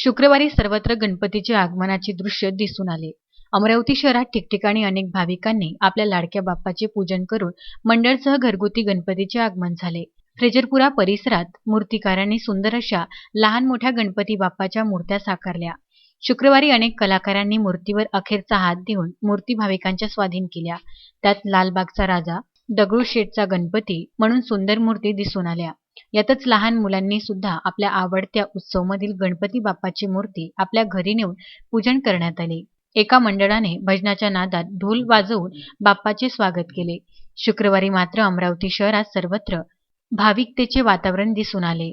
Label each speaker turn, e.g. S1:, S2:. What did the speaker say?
S1: शुक्रवारी सर्वत्र गणपतीचे आगमनाचे दृश्य दिसून आले. अमरावती शहरात ठिकठिकाणी अनेक भाविकांनी आपल्या लाडक्या बाप्पाचे पूजन करून मंडळसह घरगुती गणपतीचे आगमन झाले. फ्रेजरपुरा परिसरात मूर्तिकारांनी सुंदर अशा लहान मोठ्या गणपती बाप्पाच्या मूर्त्या साकारल्या. शुक्रवारी अनेक कलाकारांनी मूर्तीवर अखेरचा हात देऊन मूर्ती भाविकांच्या स्वाधीन केल्या. त्यात लालबागचा राजा दगडूशेठचा गणपती म्हणून सुंदर मूर्ती दिसून आल्या. यातच लहान मुलांनी सुद्धा आपल्या आवडत्या उत्सवमधील गणपती बाप्पाची मूर्ती आपल्या घरी नेऊन पूजन करण्यात आले. एका मंडळाने भजनाच्या नादात ढोल वाजवून बाप्पाचे स्वागत केले. शुक्रवारी मात्र अमरावती शहरात सर्वत्र भाविकतेचे वातावरण दिसून आले.